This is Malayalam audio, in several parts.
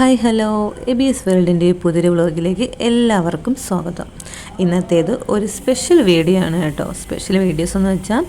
Hi hello. എബിഎസ് വേൾഡിന്റെ പുതിയ വ്ളോഗിലേക്ക് എല്ലാവർക്കും സ്വാഗതം. ഇന്നത്തേത് ഒരു സ്പെഷ്യൽ വീഡിയോ ആണ് കേട്ടോ. സ്പെഷ്യൽ വീഡിയോസ് എന്ന് വെച്ചാൽ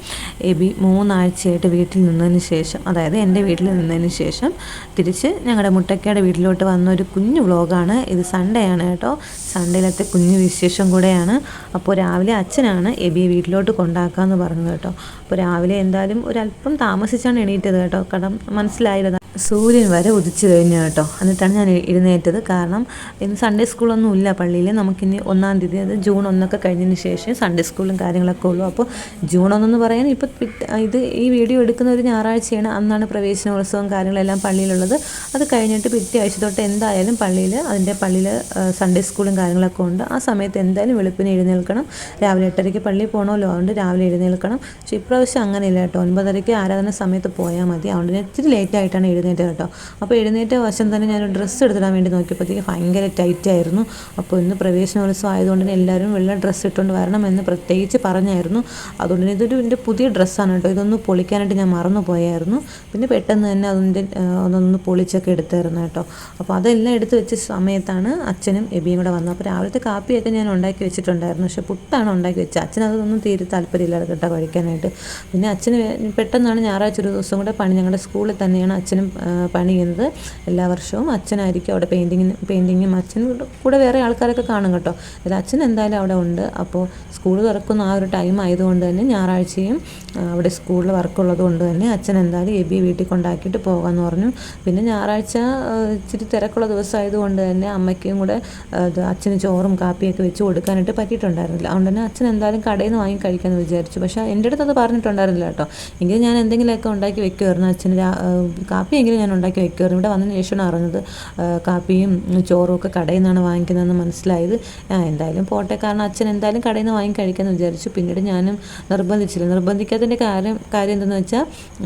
എബി മൂന്നാഴ്ചയായിട്ട് വീട്ടിൽ നിന്നതിന് ശേഷം അതായത് എന്റെ വീട്ടിൽ നിന്നതിന് ശേഷം തിരിച്ച് ഞങ്ങളുടെ മുട്ടക്കയുടെ വീട്ടിലോട്ട് വന്ന ഒരു കുഞ്ഞു വ്ളോഗാണ്. ഇത് സൺഡേ ആണ് കേട്ടോ. സൺഡേയിലത്തെ കുഞ്ഞു വിശേഷം കൂടെയാണ്. അപ്പോൾ രാവിലെ അച്ഛനാണ് എബിയെ വീട്ടിലോട്ട് കൊണ്ടാക്കാമെന്ന് പറഞ്ഞത് കേട്ടോ. അപ്പോൾ രാവിലെ എന്തായാലും ഒരല്പം താമസിച്ചാണ് എണീറ്റത് കേട്ടോ. കാരണം മനസ്സിലായിരുന്നു സൂര്യൻ വരെ ഉദിച്ചു കഴിഞ്ഞു കേട്ടോ. എന്നിട്ടാണ് ഞാൻ എഴുന്നേറ്റത്. കാരണം ഇന്ന് സൺഡേ സ്കൂളൊന്നും ഇല്ല പള്ളിയിൽ. നമുക്കിനി ഒന്നാം തീയതി അത് ജൂൺ ഒന്നൊക്കെ കഴിഞ്ഞതിന് ശേഷം സൺഡേ സ്കൂളും കാര്യങ്ങളൊക്കെ ഉള്ളൂ. അപ്പോൾ ജൂൺ ഒന്നെന്ന് പറയാൻ ഇപ്പോൾ ഇത് ഈ വീഡിയോ എടുക്കുന്ന ഒരു ഞായറാഴ്ചയാണ് അന്നാണ് പ്രവേശനോത്സവം കാര്യങ്ങളെല്ലാം പള്ളിയിലുള്ളത്. അത് കഴിഞ്ഞിട്ട് പിറ്റേ ആഴ്ച തൊട്ട് എന്തായാലും പള്ളിയിൽ അതിന്റെ പള്ളിയിൽ സൺഡേ സ്കൂളും കാര്യങ്ങളൊക്കെ ഉണ്ട്. ആ സമയത്ത് എന്തായാലും വെളുപ്പിന് എഴുന്നേൽക്കണം. രാവിലെ എട്ടരയ്ക്ക് പള്ളിയിൽ പോകണമല്ലോ അതുകൊണ്ട് രാവിലെ എഴുന്നേൽക്കണം. പക്ഷേ ഇപ്രാവശ്യം അങ്ങനെയില്ല കേട്ടോ. ഒൻപതരയ്ക്ക് ആരാധന സമയത്ത് പോയാൽ മതി. അതുകൊണ്ട് ഇച്ചിരി ലേറ്റായിട്ടാണ് എഴുന്നേറ്റത് കേട്ടോ അപ്പോൾ എഴുന്നേറ്റ വശം തന്നെ ഞാൻ ഡ്രസ്സ് എടുത്തിടാൻ വേണ്ടി നോക്കിയപ്പോഴത്തേക്ക് ഭയങ്കര ടൈറ്റ് ആയിരുന്നു. അപ്പോൾ ഇന്ന് പ്രവേശനോത്സവം ആയതുകൊണ്ട് തന്നെ എല്ലാവരും വെള്ള ഡ്രസ്സ് ഇട്ടുകൊണ്ട് വരണമെന്ന് പ്രത്യേകിച്ച് പറഞ്ഞായിരുന്നു. അതുകൊണ്ട് തന്നെ ഇതൊരു എന്റെ പുതിയ ഡ്രസ്സാണ് കേട്ടോ. ഇതൊന്ന് പൊളിക്കാനായിട്ട് ഞാൻ മറന്നു പോയായിരുന്നു. പിന്നെ പെട്ടെന്ന് തന്നെ അതിന്റെ ഒന്നൊന്ന് പൊളിച്ചൊക്കെ എടുത്തായിരുന്നു കേട്ടോ. അപ്പോൾ അതെല്ലാം എടുത്ത് വെച്ച സമയത്താണ് അച്ഛനും എബിയും കൂടെ വന്നത്. അപ്പോൾ രാവിലത്തെ കാപ്പിയൊക്കെ ഞാൻ ഉണ്ടാക്കി വെച്ചിട്ടുണ്ടായിരുന്നു. പക്ഷേ പുട്ടാണ് ഉണ്ടാക്കി വെച്ചത്. അച്ഛൻ അതൊന്നും തീരെ താല്പര്യമില്ല കേട്ടോ കഴിക്കാനായിട്ട്. പിന്നെ അച്ഛന് പെട്ടെന്നാണ് ഞായറാഴ്ച ഒരു ദിവസം കൂടെ പണി. ഞങ്ങളുടെ സ്കൂളിൽ തന്നെയാണ് അച്ഛനും പണി ചെയ്യുന്നത് എല്ലാ വർഷവും അച്ഛനായിരിക്കും അവിടെ പെയിന്റിങ്ങിന് പെയിന്റിങ്ങും അച്ഛൻ കൂടെ വേറെ ആൾക്കാരൊക്കെ കാണും കേട്ടോ. അതിൽ അച്ഛൻ എന്തായാലും അവിടെ ഉണ്ട്. അപ്പോൾ സ്കൂൾ തുറക്കുന്ന ആ ഒരു ടൈം ആയതുകൊണ്ട് തന്നെ ഞായറാഴ്ചയും അവിടെ സ്കൂളിൽ വർക്കുള്ളത് കൊണ്ട് തന്നെ അച്ഛൻ എന്തായാലും എബി വീട്ടിൽ കൊണ്ടാക്കിയിട്ട് പോകാമെന്ന് പറഞ്ഞു. പിന്നെ ഞായറാഴ്ച ഇച്ചിരി തിരക്കുള്ള ദിവസമായതുകൊണ്ട് തന്നെ അമ്മയ്ക്കും കൂടെ അച്ഛന് ചോറും കാപ്പിയൊക്കെ വെച്ച് കൊടുക്കാനായിട്ട് പറ്റിയിട്ടുണ്ടായിരുന്നില്ല. അതുകൊണ്ട് തന്നെ അച്ഛൻ എന്തായാലും കടയിൽ നിന്ന് വാങ്ങി കഴിക്കാമെന്ന് വിചാരിച്ചു. പക്ഷേ എന്റെ അടുത്ത് അത് പറഞ്ഞിട്ടുണ്ടായിരുന്നില്ല കേട്ടോ. എങ്കിൽ ഞാൻ എന്തെങ്കിലുമൊക്കെ ഉണ്ടാക്കി വെക്കുമായിരുന്നു അച്ഛന് കാപ്പിയെങ്കിലും ഞാൻ ഉണ്ടാക്കി വയ്ക്കുമായിരുന്നു ഇവിടെ വന്നതിന് ശേഷമാണ് അറിഞ്ഞത് കാപ്പിയും ചോറും ഒക്കെ കടയിൽ നിന്നാണ് വാങ്ങിക്കുന്നതെന്ന് മനസ്സിലായത്. എന്തായാലും പോട്ടെ. കാരണം അച്ഛൻ എന്തായാലും കടയിൽ നിന്ന് വാങ്ങി കഴിക്കാമെന്ന് വിചാരിച്ചു. പിന്നീട് ഞാനും നിർബന്ധിച്ചില്ല. നിർബന്ധിക്കാത്തതിന്റെ കാര്യം കാര്യം എന്തെന്ന് വെച്ചാൽ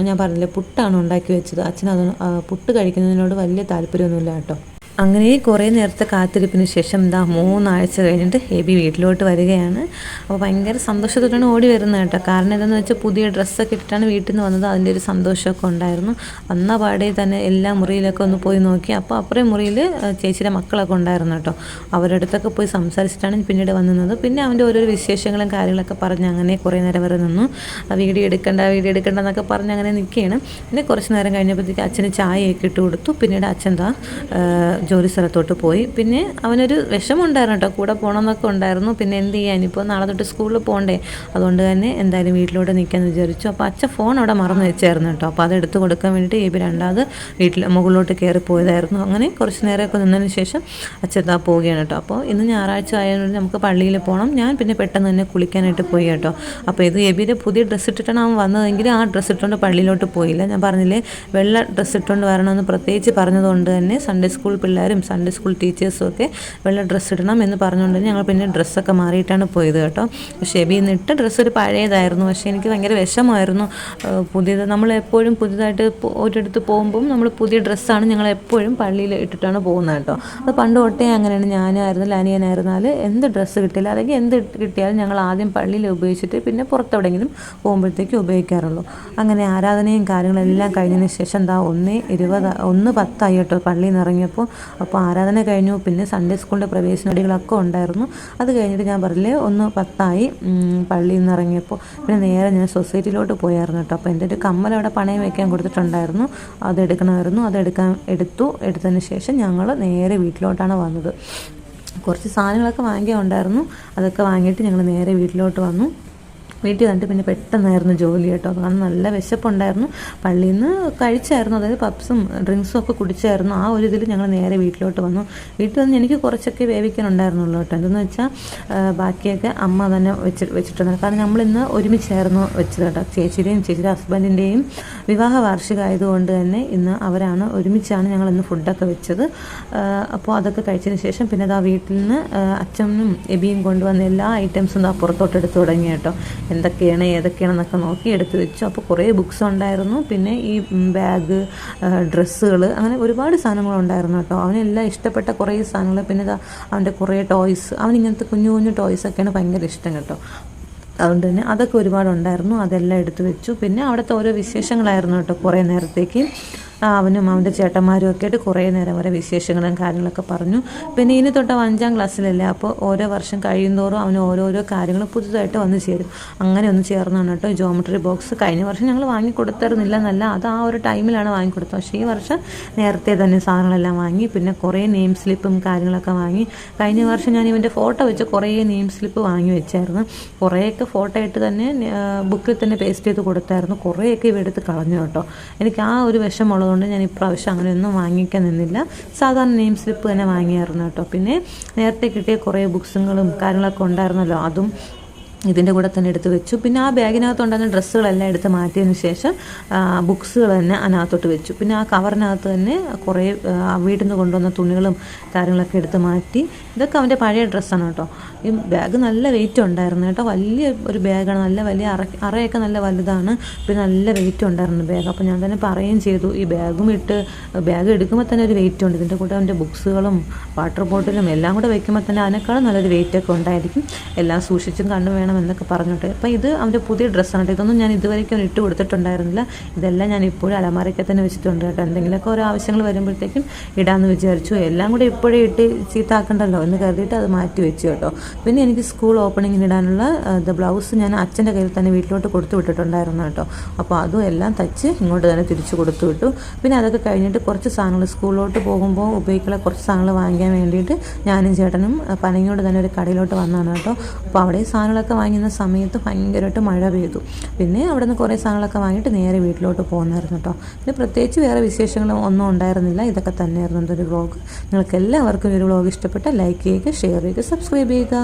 ഞാൻ പറഞ്ഞില്ല പുട്ടാണ് ഉണ്ടാക്കി വെച്ചത്. അച്ഛൻ അത് പുട്ട് കഴിക്കുന്നതിനോട് വലിയ താല്പര്യമൊന്നുമില്ല കേട്ടോ. അങ്ങനെ കുറേ നേരത്തെ കാത്തിരിപ്പിന് ശേഷം എന്താ മൂന്നാഴ്ച കഴിഞ്ഞിട്ട് എബി വീട്ടിലോട്ട് വരികയാണ്. അപ്പോൾ ഭയങ്കര സന്തോഷത്തോടാണ് ഓടി വരുന്നത് കേട്ടോ. കാരണം എന്താണെന്ന് വെച്ചാൽ പുതിയ ഡ്രസ്സൊക്കെ ഇട്ടിട്ടാണ് വീട്ടിൽ നിന്ന് വന്നത്. അതിന്റെ ഒരു സന്തോഷമൊക്കെ ഉണ്ടായിരുന്നു. വന്ന പാടെ തന്നെ എല്ലാ മുറിയിലൊക്കെ ഒന്ന് പോയി നോക്കി. അപ്പോൾ അപ്പുറേ മുറിയിൽ ചേച്ചിയുടെ മക്കളൊക്കെ ഉണ്ടായിരുന്നു കേട്ടോ. അവരുടെ അടുത്തൊക്കെ പോയി സംസാരിച്ചിട്ടാണ് പിന്നീട് വന്നത്. പിന്നെ അവന്റെ ഓരോരോ വിശേഷങ്ങളും കാര്യങ്ങളൊക്കെ പറഞ്ഞ് അങ്ങനെ കുറേ നേരം വരെ നിന്നു. വീഡിയോ എടുക്കണ്ട വീഡിയോ എടുക്കണ്ട എന്നൊക്കെ പറഞ്ഞ് അങ്ങനെ നിൽക്കുകയാണ്. പിന്നെ കുറച്ച് നേരം കഴിഞ്ഞപ്പോഴത്തേക്ക് അച്ഛന് ചായയൊക്കെ ഇട്ട് കൊടുത്തു. പിന്നീട് അച്ഛൻ എന്താ ജോലി സ്ഥലത്തോട്ട് പോയി. പിന്നെ അവനൊരു വിഷമമുണ്ടായിരുന്നു കേട്ടോ കൂടെ പോകണമെന്നൊക്കെ ഉണ്ടായിരുന്നു. പിന്നെ എന്ത് ചെയ്യാൻ? ഇപ്പോൾ നാളെ തൊട്ട് സ്കൂളിൽ പോകണ്ടേ അതുകൊണ്ട് തന്നെ എന്തായാലും വീട്ടിലോട്ട് നിൽക്കാമെന്ന് വിചാരിച്ചു. അപ്പോൾ അച്ഛൻ ഫോൺ അവിടെ മറന്നു വെച്ചായിരുന്നു കേട്ടോ. അപ്പോൾ അത് എടുത്ത് കൊടുക്കാൻ വേണ്ടിയിട്ട് എബി രണ്ടാമത് വീട്ടിൽ മുകളിലോട്ട് കയറി പോയതായിരുന്നു. അങ്ങനെ കുറച്ച് നേരമൊക്കെ നിന്നതിന് ശേഷം അച്ഛത്താ പോവുകയാണ് കേട്ടോ. അപ്പോൾ ഇന്ന് ഞായറാഴ്ച ആയതുകൊണ്ട് നമുക്ക് പള്ളിയിൽ പോകണം ഞാൻ പിന്നെ പെട്ടെന്ന് തന്നെ കുളിക്കാനായിട്ട് പോയി കേട്ടോ. അപ്പോൾ ഇത് എബിയുടെ പുതിയ ഡ്രസ്സ് ഇട്ടിട്ടാണ് അവൻ വന്നതെങ്കിൽ ആ ഡ്രസ്സ് ഇട്ടുകൊണ്ട് പള്ളിയിലോട്ട് പോയില്ല. ഞാൻ പറഞ്ഞില്ലേ വെള്ള ഡ്രസ്സ് ഇട്ടുകൊണ്ട് വരണമെന്ന് പ്രത്യേകിച്ച് പറഞ്ഞതുകൊണ്ട് തന്നെ സൺഡേ സ്കൂൾ പിള്ളേരും സൺഡേ സ്കൂൾ ടീച്ചേഴ്സും ഒക്കെ വെള്ള ഡ്രസ്സ് ഇടണം എന്ന് പറഞ്ഞുകൊണ്ട് ഞങ്ങൾ പിന്നെ ഡ്രസ്സൊക്കെ മാറിയിട്ടാണ് പോയത് കേട്ടോ. എബി ഇട്ട ഡ്രസ്സ് ഒരു പഴയതായിരുന്നു. പക്ഷേ എനിക്ക് ഭയങ്കര വിഷമമായിരുന്നു. പുതിയത് നമ്മൾ എപ്പോഴും പുതിയതായിട്ട് ഒരിടത്ത് പോകുമ്പം നമ്മൾ പുതിയ ഡ്രസ്സാണ് ഞങ്ങൾ എപ്പോഴും പള്ളിയിൽ ഇട്ടിട്ടാണ് പോകുന്നത് കേട്ടോ. അത് പണ്ട് തൊട്ടേ അങ്ങനെയാണ്. ഞാനായിരുന്നു അനിയനായിരുന്നാൽ എന്ത് ഡ്രസ്സ് കിട്ടിയാലും അല്ലെങ്കിൽ എന്ത് കിട്ടിയാലും ഞങ്ങൾ ആദ്യം പള്ളിയിൽ ഉപയോഗിച്ചിട്ട് പിന്നെ പുറത്തെവിടെയെങ്കിലും പോകുമ്പോഴത്തേക്ക് ഉപയോഗിക്കാറുള്ളൂ. അങ്ങനെ ആരാധനയും കാര്യങ്ങളെല്ലാം കഴിഞ്ഞതിന് ശേഷം എന്താ ഒന്ന് ഇരുപത് ഒന്ന് പത്തായി കേട്ടോ പള്ളിയിൽ നിന്ന് ഇറങ്ങിയപ്പോൾ. അപ്പോൾ ആരാധന കഴിഞ്ഞു. പിന്നെ സൺഡേ സ്കൂളിന്റെ പ്രവേശനടികളൊക്കെ ഉണ്ടായിരുന്നു. അത് കഴിഞ്ഞിട്ട് ഞാൻ പറഞ്ഞില്ലേ ഒന്ന് പത്തായി പള്ളിയിൽ നിന്ന് ഇറങ്ങിയപ്പോൾ പിന്നെ നേരെ ഞാൻ സൊസൈറ്റിയിലോട്ട് പോയായിരുന്നു കേട്ടോ. അപ്പോൾ എന്റെ ഒരു കമ്മൽ അവിടെ പണയം വയ്ക്കാൻ കൊടുത്തിട്ടുണ്ടായിരുന്നു. അത് എടുക്കണമായിരുന്നു. അതെടുക്കാൻ എടുത്തു. എടുത്തതിന് ശേഷം ഞങ്ങൾ നേരെ വീട്ടിലോട്ടാണ് വന്നത്. കുറച്ച് സാധനങ്ങളൊക്കെ വാങ്ങിയ ഉണ്ടായിരുന്നു. അതൊക്കെ വാങ്ങിയിട്ട് ഞങ്ങൾ നേരെ വീട്ടിലോട്ട് വന്നു. വീട്ടിൽ വന്നിട്ട് പിന്നെ പെട്ടെന്നായിരുന്നു ജോലി കേട്ടോ. കാരണം നല്ല വിശപ്പുണ്ടായിരുന്നു. പള്ളിയിൽ നിന്ന് കഴിച്ചായിരുന്നു. അതായത് പപ്സും ഡ്രിങ്ക്സും ഒക്കെ കുടിച്ചായിരുന്നു. ആ ഒരു ഇതിൽ ഞങ്ങൾ നേരെ വീട്ടിലോട്ട് വന്നു. വീട്ടിൽ വന്ന് എനിക്ക് കുറച്ചൊക്കെ വേവിക്കാനുണ്ടായിരുന്നുള്ളൂ കേട്ടോ. എന്തെന്ന് വെച്ചാൽ ബാക്കിയൊക്കെ അമ്മ തന്നെ വെച്ച് വെച്ചിട്ടുണ്ട് കാരണം നമ്മളിന്ന് ഒരുമിച്ചായിരുന്നു വെച്ചത് കേട്ടോ. ചേച്ചിയുടെയും ചേച്ചിയുടെ ഹസ്ബൻഡിന്റെയും വിവാഹ വാർഷികമായതുകൊണ്ട് തന്നെ ഇന്ന് അവരാണ് ഒരുമിച്ചാണ് ഞങ്ങൾ ഇന്ന് ഫുഡൊക്കെ വെച്ചത്. അപ്പോൾ അതൊക്കെ കഴിച്ചതിന് ശേഷം പിന്നെ അതാ വീട്ടിൽ നിന്ന് അച്ഛനും എബിയും കൊണ്ടുവന്ന എല്ലാ ഐറ്റംസും ആ പുറത്തോട്ട് എടുത്തു തുടങ്ങി കേട്ടോ. എന്തൊക്കെയാണ് ഏതൊക്കെയാണെന്നൊക്കെ നോക്കി എടുത്തു വെച്ചു. അപ്പോൾ കുറേ ബുക്സ് ഉണ്ടായിരുന്നു. പിന്നെ ഈ ബാഗ് ഡ്രസ്സുകൾ അങ്ങനെ ഒരുപാട് സാധനങ്ങളുണ്ടായിരുന്നു കേട്ടോ. അവനെല്ലാം ഇഷ്ടപ്പെട്ട കുറേ സാധനങ്ങൾ. പിന്നെ അവന്റെ കുറേ ടോയ്സ് അവൻ ഇങ്ങനത്തെ കുഞ്ഞു കുഞ്ഞു ടോയ്സൊക്കെയാണ് ഭയങ്കര ഇഷ്ടം കേട്ടോ. അതുകൊണ്ട് തന്നെ അതൊക്കെ ഒരുപാടുണ്ടായിരുന്നു അതെല്ലാം എടുത്തു വെച്ചു. പിന്നെ അവിടുത്തെ ഓരോ വിശേഷങ്ങളായിരുന്നു കേട്ടോ കുറേ നേരത്തേക്ക്. അവനും അവന്റെ ചേട്ടന്മാരും ഒക്കെ ആയിട്ട് കുറേ നേരം വരെ വിശേഷങ്ങളും കാര്യങ്ങളൊക്കെ പറഞ്ഞു. പിന്നെ ഇനി തൊട്ട് അഞ്ചാം ക്ലാസ്സിലല്ലേ അപ്പോൾ ഓരോ വർഷം കഴിയുന്തോറും അവന് ഓരോരോ കാര്യങ്ങൾ പുതുതായിട്ട് വന്നു ചേരും. അങ്ങനെ ഒന്ന് ചേർന്നാണ് കേട്ടോ ജോമെട്രി ബോക്സ് കഴിഞ്ഞ വർഷം ഞങ്ങൾ വാങ്ങിക്കൊടുത്തിരുന്നില്ല എന്നല്ല അത് ആ ഒരു ടൈമിലാണ് വാങ്ങിക്കൊടുത്തത്. പക്ഷേ ഈ വർഷം നേരത്തെ തന്നെ സാധനങ്ങളെല്ലാം വാങ്ങി പിന്നെ കുറേ നെയിം സ്ലിപ്പും കാര്യങ്ങളൊക്കെ വാങ്ങി. കഴിഞ്ഞ വർഷം ഞാൻ ഇവന്റെ ഫോട്ടോ വെച്ച് കുറേ നെയിം സ്ലിപ്പ് വാങ്ങി വെച്ചായിരുന്നു. കുറേയൊക്കെ ഫോട്ടോ ഇട്ട് തന്നെ ബുക്കിൽ തന്നെ പേസ്റ്റ് ചെയ്ത് കൊടുത്തായിരുന്നു. കുറേയൊക്കെ ഇവ എടുത്ത് കളഞ്ഞു കേട്ടോ. എനിക്ക് ആ ഒരു വിഷമുള്ളതുകൊണ്ട് ഞാൻ ഇപ്രാവശ്യം അങ്ങനെയൊന്നും വാങ്ങിക്കാൻ നിന്നില്ല. സാധാരണ നെയിം സ്ലിപ്പ് തന്നെ വാങ്ങിയായിരുന്നു കേട്ടോ. പിന്നെ നേരത്തെ കിട്ടിയ കുറേ ബുക്സുകളും കാര്യങ്ങളൊക്കെ ഉണ്ടായിരുന്നല്ലോ. അതും ഇതിന്റെ കൂടെ തന്നെ എടുത്ത് വെച്ചു. പിന്നെ ആ ബാഗിനകത്ത് ഉണ്ടായിരുന്ന ഡ്രസ്സുകളെല്ലാം എടുത്ത് മാറ്റിയതിന് ശേഷം ബുക്സുകൾ തന്നെ അതിനകത്തോട്ട് വെച്ചു. പിന്നെ ആ കവറിനകത്ത് തന്നെ കുറേ വീട്ടിൽ നിന്ന് കൊണ്ടുവന്ന തുണികളും കാര്യങ്ങളൊക്കെ എടുത്ത് മാറ്റി. ഇതൊക്കെ അവന്റെ പഴയ ഡ്രസ്സാണ് കേട്ടോ. ഈ ബാഗ് നല്ല വെയിറ്റ് ഉണ്ടായിരുന്നു കേട്ടോ. വലിയ ഒരു ബാഗാണ്. നല്ല വലിയ അറ അറയൊക്കെ നല്ല വലുതാണ്. പിന്നെ നല്ല വെയിറ്റ് ഉണ്ടായിരുന്നു ബാഗ്. അപ്പോൾ ഞാൻ തന്നെ പറയുകയും ചെയ്തു ഈ ബാഗും ഇട്ട് ബാഗ് എടുക്കുമ്പോൾ തന്നെ ഒരു വെയിറ്റ് ഉണ്ട്. ഇതിന്റെ കൂടെ അവന്റെ ബുക്സുകളും വാട്ടർ ബോട്ടിലും എല്ലാം കൂടെ വെക്കുമ്പോൾ തന്നെ അതിനേക്കാളും നല്ലൊരു വെയിറ്റ് ഒക്കെ ഉണ്ടായിരിക്കും. എല്ലാം സൂക്ഷിച്ചും കണ്ടും വേണം എന്നൊക്കെ പറഞ്ഞോട്ടെ. അപ്പോൾ ഇത് അവന്റെ പുതിയ ഡ്രസ്സാണ് കേട്ടോ. ഇതൊന്നും ഞാൻ ഇതുവരെയ്ക്കും ഇട്ട് കൊടുത്തിട്ടുണ്ടായിരുന്നില്ല. ഇതെല്ലാം ഞാൻ ഇപ്പോഴും അലമാരയ്ക്ക് തന്നെ വെച്ചിട്ടുണ്ട് കേട്ടോ. എന്തെങ്കിലുമൊക്കെ ഓരോ ആവശ്യങ്ങൾ വരുമ്പോഴത്തേക്കും ഇടാമെന്ന് വിചാരിച്ചു. എല്ലാം കൂടെ ഇപ്പോഴേ ഇട്ട് ചീത്താക്കണ്ടല്ലോ എന്ന് കരുതിയിട്ട് അത് മാറ്റി വെച്ചു കേട്ടോ. പിന്നെ എനിക്ക് സ്കൂൾ ഓപ്പണിങ്ങിന് ഇടാനുള്ള ബ്ലൗസ് ഞാൻ അച്ഛന്റെ കയ്യിൽ തന്നെ വീട്ടിലോട്ട് കൊടുത്തു വിട്ടിട്ടുണ്ടായിരുന്നു കേട്ടോ. അപ്പോൾ അതും എല്ലാം തച്ച് ഇങ്ങോട്ട് തന്നെ തിരിച്ചു കൊടുത്തു വിട്ടു. പിന്നെ അതൊക്കെ കഴിഞ്ഞിട്ട് കുറച്ച് സാധനങ്ങൾ സ്കൂളിലോട്ട് പോകുമ്പോൾ ഉപയോഗിക്കുന്ന കുറച്ച് സാധനങ്ങൾ വാങ്ങിക്കാൻ വേണ്ടിയിട്ട് ഞാനും ചേട്ടനും പനങ്ങിയോട് തന്നെ ഒരു കടയിലോട്ട് വന്നതാണ് കേട്ടോ. അപ്പോൾ അവിടെ ഈ സാധനങ്ങളൊക്കെ വാങ്ങുന്ന സമയത്ത് ഭയങ്കരമായിട്ട് മഴ പെയ്തു. പിന്നെ അവിടെ നിന്ന് കുറേ സാധനങ്ങളൊക്കെ വാങ്ങിയിട്ട് നേരെ വീട്ടിലോട്ട് പോകുന്നായിരുന്നു കേട്ടോ പിന്നെ പ്രത്യേകിച്ച് വേറെ വിശേഷങ്ങളും ഒന്നും ഉണ്ടായിരുന്നില്ല. ഇതൊക്കെ തന്നെയായിരുന്നു എന്റെ ഒരു വ്ളോഗ് നിങ്ങൾക്ക് എല്ലാവർക്കും ഒരു വ്ളോഗ് ഇഷ്ടപ്പെട്ട ലൈക്ക് ചെയ്യുക ഷെയർ ചെയ്യുക സബ്സ്ക്രൈബ് ചെയ്യുക.